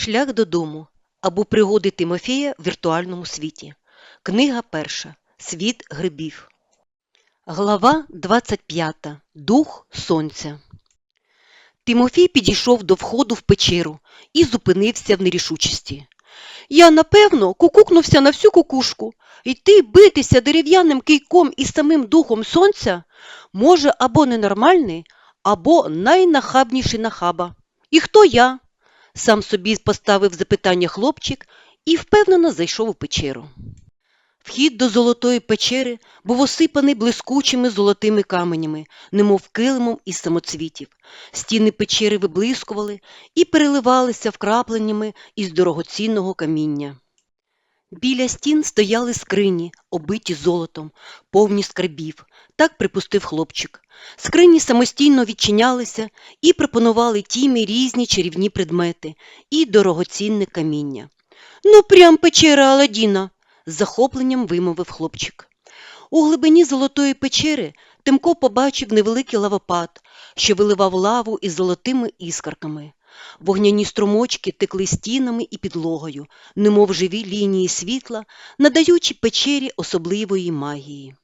Шлях додому або пригоди Тимофія в віртуальному світі. Книга перша. Світ грибів. Глава 25. Дух сонця. Тимофій підійшов до входу в печеру і зупинився в нерішучості. Я, напевно, кукукнувся на всю кукушку. Йти битися дерев'яним кийком із самим духом сонця може або ненормальний, або найнахабніший нахаба. І хто я? Сам собі поставив запитання хлопчик і впевнено зайшов у печеру. Вхід до золотої печери був осипаний блискучими золотими каменями, немов килимом із самоцвітів. Стіни печери виблискували і переливалися вкрапленнями із дорогоцінного каміння. Біля стін стояли скрині, оббиті золотом, повні скарбів, так припустив хлопчик. Скрині самостійно відчинялися і пропонували тімі різні чарівні предмети і дорогоцінне каміння. Ну, прям печера Аладдіна!» – з захопленням вимовив хлопчик. У глибині золотої печери Тимко побачив невеликий лавопад, що виливав лаву із золотими іскарками. Вогняні струмочки текли стінами і підлогою, немов живі лінії світла, надаючи печері особливої магії.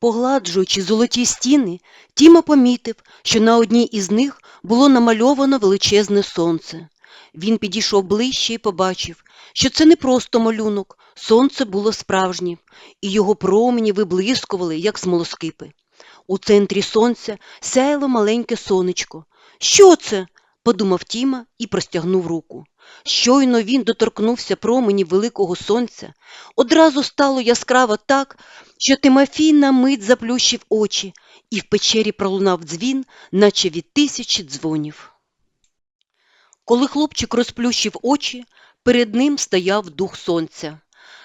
Погладжуючи золоті стіни, Тіма помітив, що на одній із них було намальовано величезне сонце. Він підійшов ближче і побачив, що це не просто малюнок, сонце було справжнім, і його промені виблискували, як смолоскипи. У центрі сонця сяяло маленьке сонечко. Що це? Подумав Тіма і простягнув руку. Щойно він доторкнувся промені великого сонця, одразу стало яскраво так, що Тимофій на мить заплющив очі, і в печері пролунав дзвін, наче від тисячі дзвонів. Коли хлопчик розплющив очі, перед ним стояв дух сонця.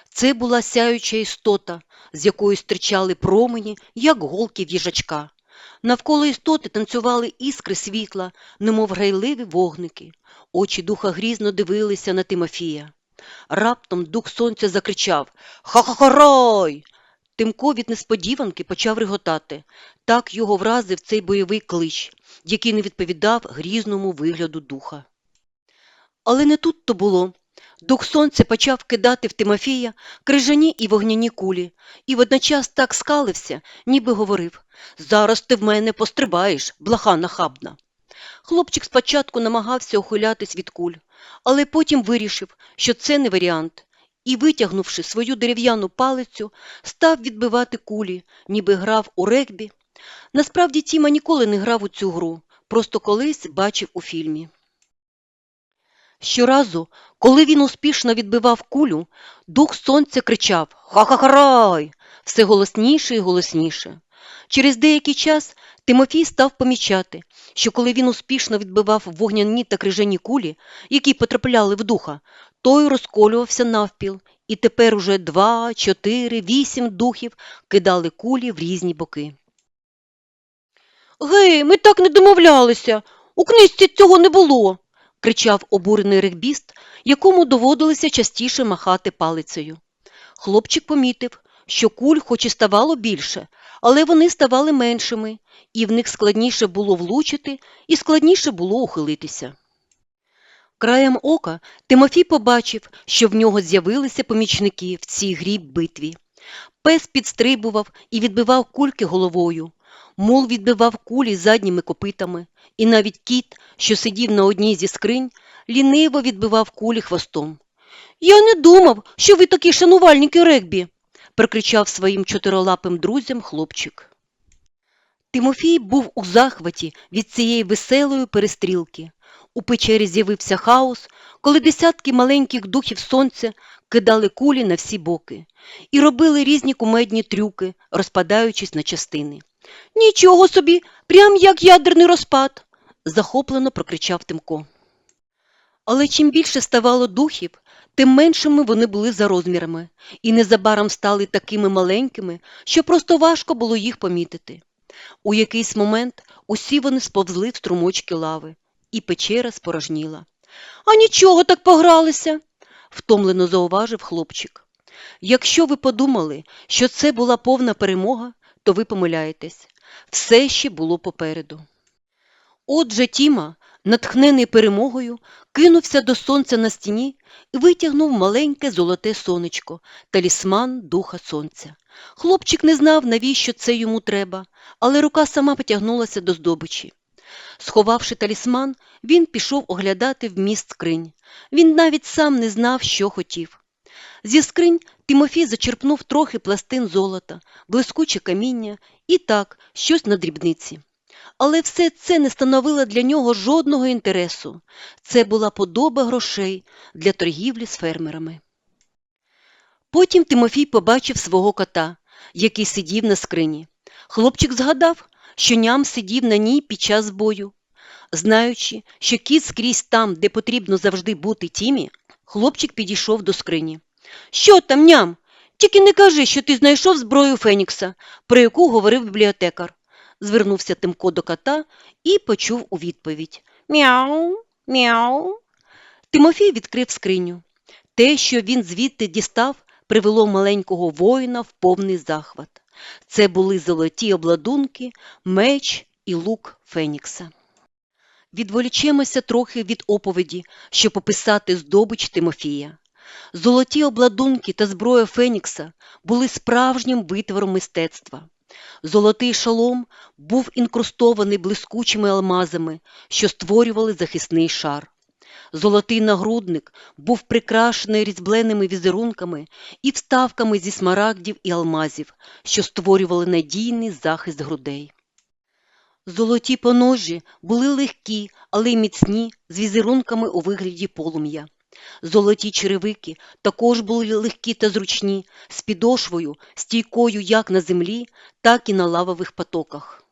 Це була сяюча істота, з якої стирчали промені, як голки в'їжачка. Навколо істоти танцювали іскри світла, немов грайливі вогники. Очі духа грізно дивилися на Тимофія. Раптом дух сонця закричав Ха-ха-хорой! Тимко від несподіванки почав реготати. Так його вразив цей бойовий клич, який не відповідав грізному вигляду духа. Але не тут то було. Дух сонця почав кидати в Тимофія крижані і вогняні кулі, і водночас так скалився, ніби говорив Зараз ти в мене пострибаєш, блаха нахабна. Хлопчик спочатку намагався ухилятись від куль, але потім вирішив, що це не варіант, і, витягнувши свою дерев'яну палицю, став відбивати кулі, ніби грав у регбі. Насправді Тіма ніколи не грав у цю гру, просто колись бачив у фільмі. Щоразу, коли він успішно відбивав кулю, дух сонця кричав Ха-ха-харай! все голосніше і голосніше. Через деякий час Тимофій став помічати, що коли він успішно відбивав вогняні та крижані кулі, які потрапляли в духа, той розколювався навпіл, і тепер уже два, чотири, вісім духів кидали кулі в різні боки. Гей, ми так не домовлялися. У книжці цього не було кричав обурений регбіст, якому доводилося частіше махати палицею. Хлопчик помітив, що куль хоч і ставало більше, але вони ставали меншими, і в них складніше було влучити і складніше було ухилитися. Краєм ока Тимофій побачив, що в нього з'явилися помічники в цій грі битві. Пес підстрибував і відбивав кульки головою. Мул відбивав кулі задніми копитами, і навіть кіт, що сидів на одній зі скринь, ліниво відбивав кулі хвостом. Я не думав, що ви такі шанувальники регбі, прокричав своїм чотирилапим друзям хлопчик. Тимофій був у захваті від цієї веселої перестрілки. У печері з'явився хаос, коли десятки маленьких духів сонця кидали кулі на всі боки і робили різні кумедні трюки, розпадаючись на частини. Нічого собі, прям як ядерний розпад, захоплено прокричав Тимко. Але чим більше ставало духів, тим меншими вони були за розмірами, і незабаром стали такими маленькими, що просто важко було їх помітити. У якийсь момент усі вони сповзли в струмочки лави, і печера спорожніла. А нічого так погралися, втомлено зауважив хлопчик. Якщо ви подумали, що це була повна перемога, то ви помиляєтесь. Все ще було попереду. Отже, Тіма, натхнений перемогою, кинувся до сонця на стіні і витягнув маленьке золоте сонечко, талісман духа сонця. Хлопчик не знав, навіщо це йому треба, але рука сама потягнулася до здобичі. Сховавши талісман, він пішов оглядати вміст скринь. Він навіть сам не знав, що хотів. Зі скринь Тимофій зачерпнув трохи пластин золота, блискуче каміння і так, щось на дрібниці. Але все це не становило для нього жодного інтересу. Це була подоба грошей для торгівлі з фермерами. Потім Тимофій побачив свого кота, який сидів на скрині. Хлопчик згадав, що ням сидів на ній під час бою. Знаючи, що кіт скрізь там, де потрібно завжди бути тімі, хлопчик підійшов до скрині. Що там, ням? Тільки не кажи, що ти знайшов зброю Фенікса, про яку говорив бібліотекар. Звернувся Тимко до кота і почув у відповідь Мяу, мяу. Тимофій відкрив скриню. Те, що він звідти дістав, привело маленького воїна в повний захват. Це були золоті обладунки, меч і лук Фенікса. Відволічемося трохи від оповіді, щоб описати здобич Тимофія. Золоті обладунки та зброя Фенікса були справжнім витвором мистецтва. Золотий шолом був інкрустований блискучими алмазами, що створювали захисний шар. Золотий нагрудник був прикрашений різьбленими візерунками і вставками зі смарагдів і алмазів, що створювали надійний захист грудей. Золоті поножі були легкі, але й міцні, з візерунками у вигляді полум'я. Золоті черевики також були легкі та зручні, з підошвою, стійкою як на землі, так і на лавових потоках.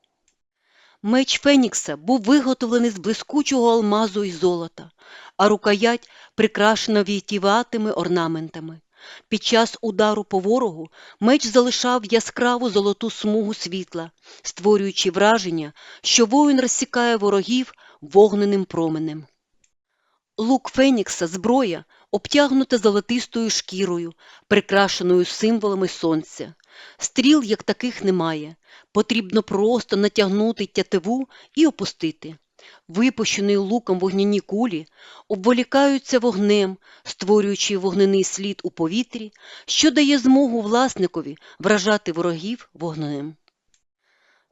Меч Фенікса був виготовлений з блискучого алмазу і золота, а рукоять прикрашена вітіватими орнаментами. Під час удару по ворогу меч залишав яскраву золоту смугу світла, створюючи враження, що воїн розсікає ворогів вогненим променем. Лук Фенікса зброя обтягнута золотистою шкірою, прикрашеною символами сонця. Стріл, як таких, немає. Потрібно просто натягнути тятиву і опустити. Випущені луком вогняні кулі обволікаються вогнем, створюючи вогнений слід у повітрі, що дає змогу власникові вражати ворогів вогнем.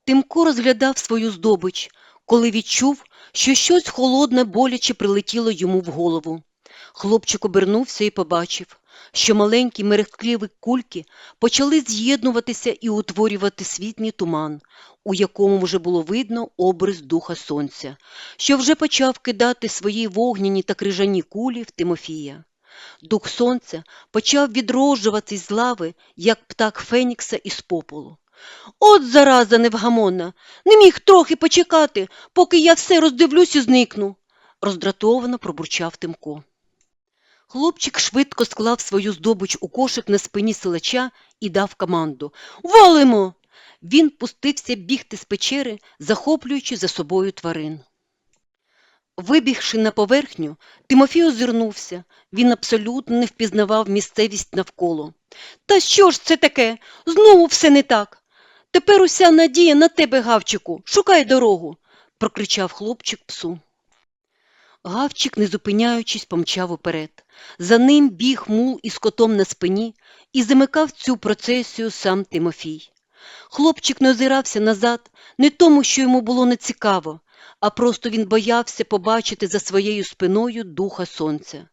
Тимко розглядав свою здобич, коли відчув, що щось холодне боляче прилетіло йому в голову. Хлопчик обернувся і побачив, що маленькі мерехтливі кульки почали з'єднуватися і утворювати світній туман, у якому вже було видно образ духа сонця, що вже почав кидати свої вогняні та крижані кулі в Тимофія. Дух сонця почав відроджуватись з лави, як птах Фенікса із попелу. От зараза невгамонна, не міг трохи почекати, поки я все роздивлюсь і зникну, роздратовано пробурчав Тимко. Хлопчик швидко склав свою здобич у кошик на спині силача і дав команду Валимо! Він пустився бігти з печери, захоплюючи за собою тварин. Вибігши на поверхню, Тимофій озирнувся. Він абсолютно не впізнавав місцевість навколо. Та що ж це таке? Знову все не так. Тепер уся надія на тебе, Гавчику, шукай дорогу, прокричав хлопчик псу. Гавчик, не зупиняючись, помчав уперед. За ним біг мул із котом на спині і замикав цю процесію сам Тимофій. Хлопчик не озирався назад не тому, що йому було нецікаво, а просто він боявся побачити за своєю спиною духа сонця.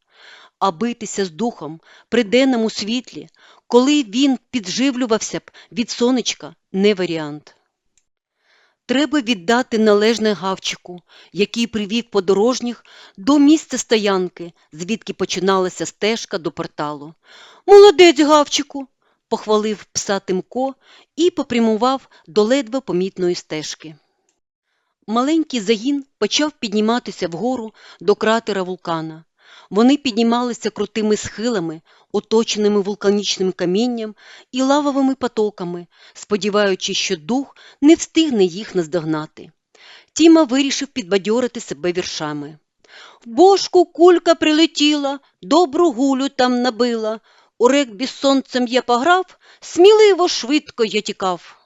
А битися з духом при денному світлі, коли він підживлювався б від сонечка, не варіант. Треба віддати належне гавчику, який привів подорожніх до місця стоянки, звідки починалася стежка до порталу. Молодець, гавчику, похвалив пса Тимко і попрямував до ледве помітної стежки. Маленький загін почав підніматися вгору до кратера вулкана. Вони піднімалися крутими схилами, оточеними вулканічним камінням і лавовими потоками, сподіваючись, що дух не встигне їх наздогнати. Тіма вирішив підбадьорити себе віршами. В бошку кулька прилетіла, добру гулю там набила. У регбі сонцем я пограв, сміливо, швидко я тікав.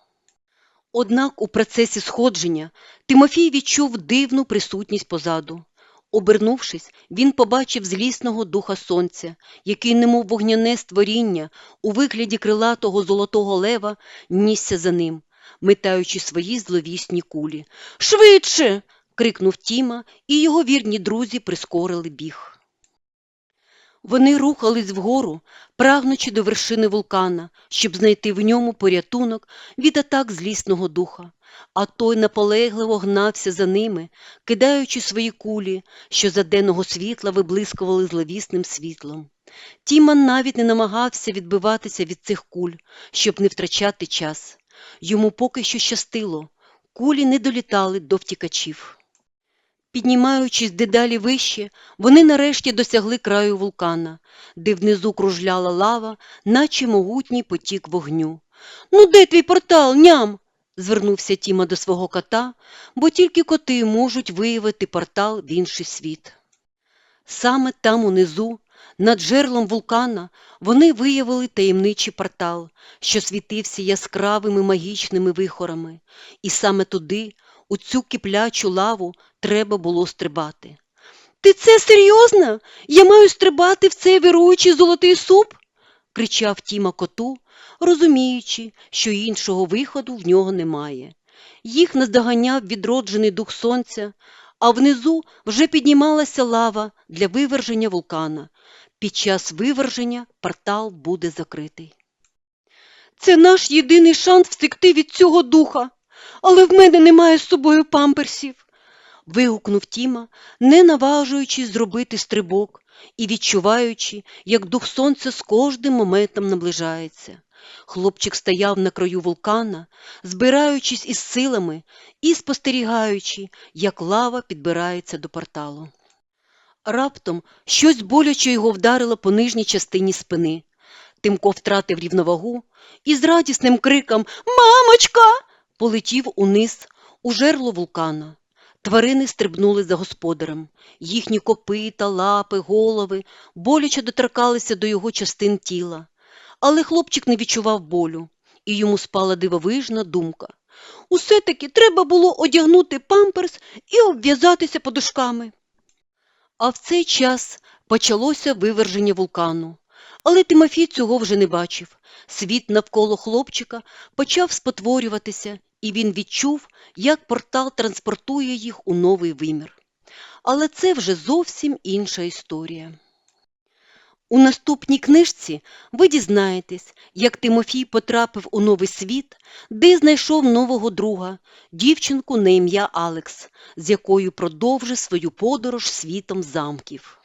Однак у процесі сходження Тимофій відчув дивну присутність позаду. Обернувшись, він побачив злісного духа сонця, який, немов вогняне створіння, у вигляді крилатого золотого лева, нісся за ним, метаючи свої зловісні кулі. Швидше. крикнув Тіма, і його вірні друзі прискорили біг. Вони рухались вгору, прагнучи до вершини вулкана, щоб знайти в ньому порятунок від атак злісного духа, а той наполегливо гнався за ними, кидаючи свої кулі, що за денного світла виблискували зловісним світлом. Тіман навіть не намагався відбиватися від цих куль, щоб не втрачати час. Йому поки що щастило, кулі не долітали до втікачів. Піднімаючись дедалі вище, вони нарешті досягли краю вулкана, де внизу кружляла лава, наче могутній потік вогню. Ну, де твій портал, ням? звернувся Тіма до свого кота, бо тільки коти можуть виявити портал в інший світ. Саме там унизу, над жерлом вулкана, вони виявили таємничий портал, що світився яскравими магічними вихорами, і саме туди, у цю киплячу лаву, треба було стрибати. Ти це серйозно? Я маю стрибати в цей вируючий золотий суп? кричав Тіма коту, розуміючи, що іншого виходу в нього немає. Їх наздоганяв відроджений дух сонця, а внизу вже піднімалася лава для виверження вулкана. Під час виверження портал буде закритий. Це наш єдиний шанс втекти від цього духа, але в мене немає з собою памперсів. вигукнув Тіма, не наважуючись зробити стрибок і відчуваючи, як дух сонця з кожним моментом наближається. Хлопчик стояв на краю вулкана, збираючись із силами і спостерігаючи, як лава підбирається до порталу. Раптом щось боляче його вдарило по нижній частині спини. Тимко втратив рівновагу і з радісним криком Мамочка! Полетів униз у жерло вулкана. Тварини стрибнули за господарем. Їхні копита, лапи, голови боляче доторкалися до його частин тіла. Але хлопчик не відчував болю, і йому спала дивовижна думка. Усе-таки треба було одягнути памперс і обв'язатися подушками. А в цей час почалося виверження вулкану. Але Тимофій цього вже не бачив. Світ навколо хлопчика почав спотворюватися, і він відчув, як портал транспортує їх у новий вимір. Але це вже зовсім інша історія. У наступній книжці ви дізнаєтесь, як Тимофій потрапив у новий світ, де знайшов нового друга, дівчинку на ім'я Алекс, з якою продовжив свою подорож світом замків.